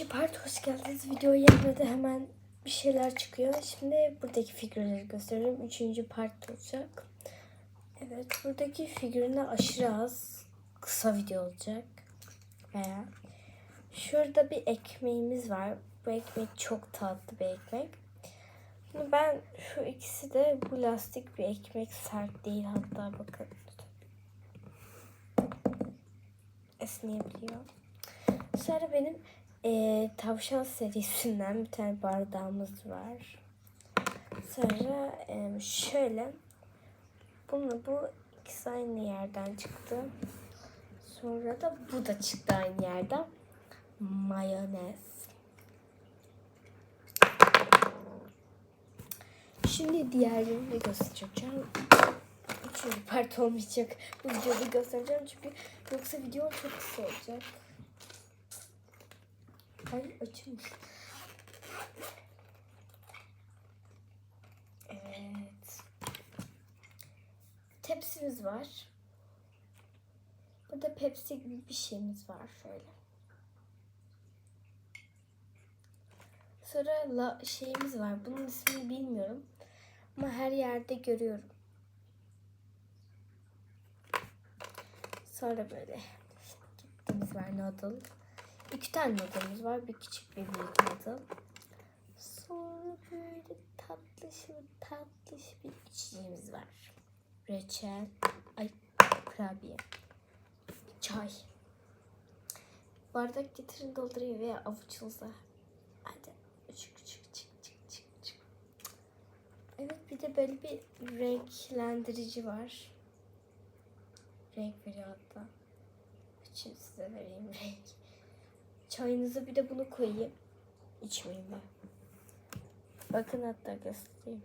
Üçüncü part hoş geldiniz. Videoyu yapmadı hemen bir şeyler çıkıyor. Şimdi buradaki figürleri gösteriyorum. Üçüncü part olacak. Evet buradaki figürler aşırı az. Kısa video olacak. Veya şurada bir ekmeğimiz var. Bu ekmek çok tatlı bir ekmek. Ben şu ikisi de bu lastik bir ekmek sert değil hatta bakın. Esneyebiliyor. Sonra benim eee, tavşan serisinden bir tane bardağımız var. Sonra eee, şöyle bunu bu ikisi aynı yerden çıktı. Sonra da bu da çıktı aynı yerden. Mayonez. Şimdi diğerlerini göstereceğim. Üçüncü part olmayacak. Bu videoda göstereceğim çünkü yoksa video çok kısa olacak. Ay açılmış. Evet. Tepsimiz var. Burada Pepsi gibi bir şeyimiz var şöyle. Sonra la, şeyimiz var. Bunun ismini bilmiyorum. Ama her yerde görüyorum. Sonra böyle gittiğimiz var noodle. İki tane noodle'ımız var. Bir küçük bir büyük noodle. Sonra böyle tatlış tatlış bir içeceğimiz var. Reçel. Ay kurabiye. Çay. Bardak getirin doldurayım veya avuçunuza. Hadi. Çık çık çık çık çık çık. Evet bir de böyle bir renklendirici var. Renk veriyor hatta. Şimdi size vereyim renk. Çayınıza bir de bunu koyayım. İçmeyin ben. Bakın hatta göstereyim.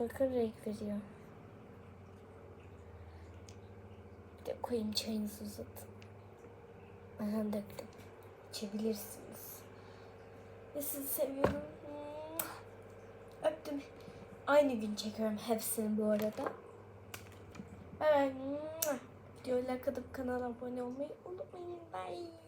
Bakın renk veriyor. Bir de koyayım çayınızı uzatın. Ben döktüm. İçebilirsiniz. Ve sizi seviyorum. Öptüm. Aynı gün çekiyorum hepsini bu arada. Bay. Videoyu like atıp kanala abone olmayı unutmayın. Bye.